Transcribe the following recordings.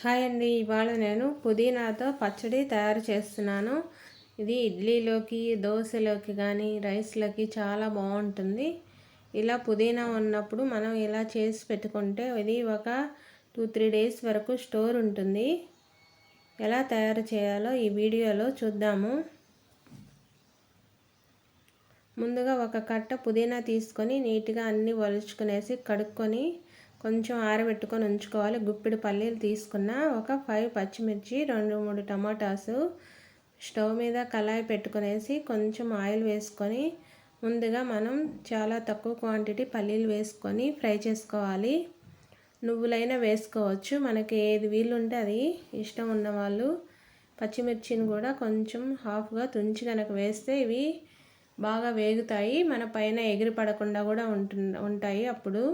Hi అండి ఇవాళ నేను పుదీనాతో పచ్చడి తయారు చేస్తున్నాను. ఇది ఇడ్లీలోకి దోశలోకి కానీ రైస్లోకి చాలా బాగుంటుంది. ఇలా పుదీనా ఉన్నప్పుడు మనం ఇలా చేసి పెట్టుకుంటే ఇది ఒక టూ త్రీ డేస్ వరకు స్టోర్ ఉంటుంది. ఎలా తయారు చేయాలో ఈ వీడియోలో చూద్దాము. ముందుగా ఒక కట్ట పుదీనా తీసుకొని నీట్గా అన్నీ వలుచుకునేసి కడుక్కొని కొంచెం ఆరబెట్టుకొని ఉంచుకోవాలి. గుప్పిడి పల్లీలు తీసుకున్న ఒక ఫైవ్ పచ్చిమిర్చి రెండు మూడు టమాటాస్ స్టవ్ మీద కళాయి పెట్టుకునేసి కొంచెం ఆయిల్ వేసుకొని ముందుగా మనం చాలా తక్కువ క్వాంటిటీ పల్లీలు వేసుకొని ఫ్రై చేసుకోవాలి. నువ్వులైనా వేసుకోవచ్చు. మనకి ఏది వీలుంటే అది ఇష్టం ఉన్నవాళ్ళు పచ్చిమిర్చిని కూడా కొంచెం హాఫ్గా తుంచి కనుక వేస్తే ఇవి బాగా వేగుతాయి. మన పైన ఎగిరి పడకుండా కూడా ఉంటు ఉంటాయి అప్పుడు.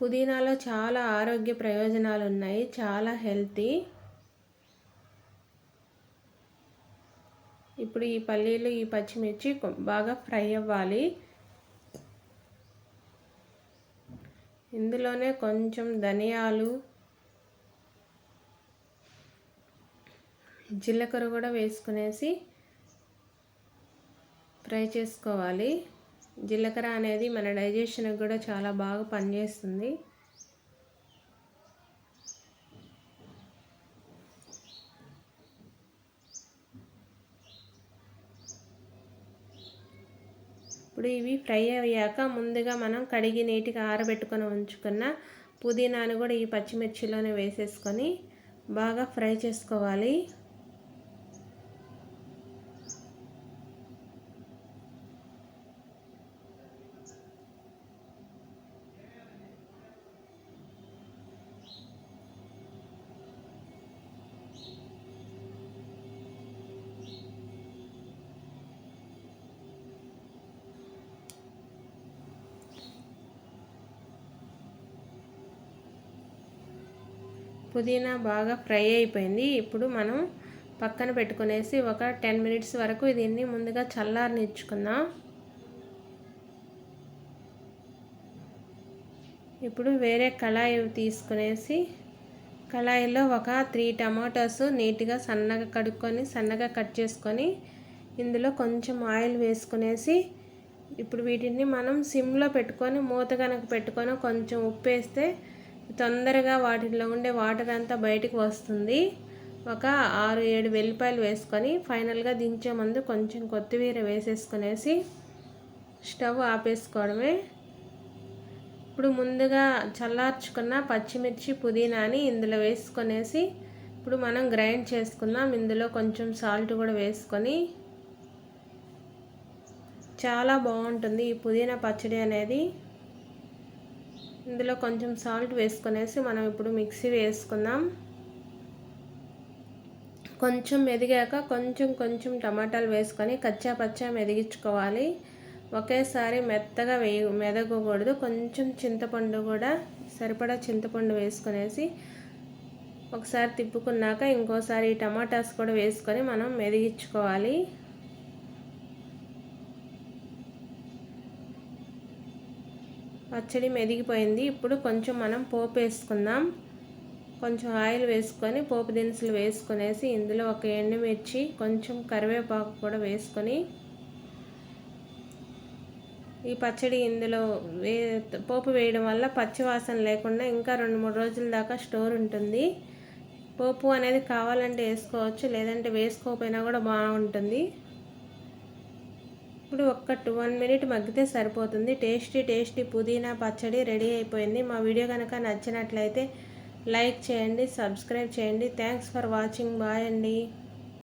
పుదీనాలో చాలా ఆరోగ్య ప్రయోజనాలు ఉన్నాయి చాలా హెల్తీ. ఇప్పుడు ఈ పల్లీలు ఈ పచ్చిమిర్చి బాగా ఫ్రై అవ్వాలి. ఇందులోనే కొంచెం ధనియాలు జీలకర్ర కూడా వేసుకునేసి ఫ్రై చేసుకోవాలి. జీలకర్ర అనేది మన డైజెషన్కి కూడా చాలా బాగా పనిచేస్తుంది. ఇప్పుడు ఇవి ఫ్రై అయ్యాక ముందుగా మనం కడిగి నీటిగా ఆరబెట్టుకొని ఉంచుకున్న పుదీనాను కూడా ఈ పచ్చిమిర్చిలోనే వేసేసుకొని బాగా ఫ్రై చేసుకోవాలి. పుదీనా బాగా ఫ్రై అయిపోయింది. ఇప్పుడు మనం పక్కన పెట్టుకునేసి ఒక టెన్ మినిట్స్ వరకు దీన్ని ముందుగా చల్లారనిచ్చుకుందాం. ఇప్పుడు వేరే కళాయి తీసుకునేసి కళాయిలో ఒక త్రీ టమాటోస్ నీట్గా సన్నగా కడుక్కొని సన్నగా కట్ చేసుకొని ఇందులో కొంచెం ఆయిల్ వేసుకునేసి ఇప్పుడు వీటిని మనం సిమ్లో పెట్టుకొని మూత కనుక పెట్టుకొని కొంచెం ఉప్పు వేస్తే తొందరగా వాటిలో ఉండే వాటర్ అంతా బయటకు వస్తుంది. ఒక ఆరు ఏడు వెల్లిపాయలు వేసుకొని ఫైనల్గా దించే ముందు కొంచెం కొత్తిమీర వేసేసుకునేసి స్టవ్ ఆపేసుకోవడమే. ఇప్పుడు ముందుగా చల్లార్చుకున్న పచ్చిమిర్చి పుదీనాని ఇందులో వేసుకొనేసి ఇప్పుడు మనం గ్రైండ్ చేసుకుందాం. ఇందులో కొంచెం సాల్ట్ కూడా వేసుకొని చాలా బాగుంటుంది ఈ పుదీనా పచ్చడి అనేది. ఇందులో కొంచెం సాల్ట్ వేసుకునేసి మనం ఇప్పుడు మిక్సీ వేసుకుందాం. కొంచెం మెదిగాక కొంచెం కొంచెం టమాటాలు వేసుకొని కచ్చా పచ్చా మెదిగించుకోవాలి. ఒకేసారి మెత్తగా వేయ మెదగకూడదు. కొంచెం చింతపండు కూడా సరిపడా చింతపండు వేసుకునేసి ఒకసారి తిప్పుకున్నాక ఇంకోసారి టమాటాస్ కూడా వేసుకొని మనం మెదిగించుకోవాలి. పచ్చడి మెదిగిపోయింది. ఇప్పుడు కొంచెం మనం పోపు వేసుకుందాం. కొంచెం ఆయిల్ వేసుకొని పోపు దినుసులు వేసుకునేసి ఇందులో ఒక ఎండుమిర్చి కొంచెం కరివేపాకు కూడా వేసుకొని ఈ పచ్చడి ఇందులో వే పోపు వేయడం వల్ల పచ్చివాసన లేకుండా ఇంకా రెండు మూడు రోజుల దాకా స్టోర్ ఉంటుంది. పోపు అనేది కావాలంటే వేసుకోవచ్చు లేదంటే వేసుకోకపోయినా కూడా బాగుంటుంది. ఇప్పుడు ఒక్క టూ వన్ మినిట్ మగ్గితే సరిపోతుంది. టేస్టీ టేస్టీ పుదీనా పచ్చడి రెడీ అయిపోయింది. మా వీడియో కనుక నచ్చినట్లయితే లైక్ చేయండి సబ్స్క్రైబ్ చేయండి. Thanks for watching. బాయ్ అండి.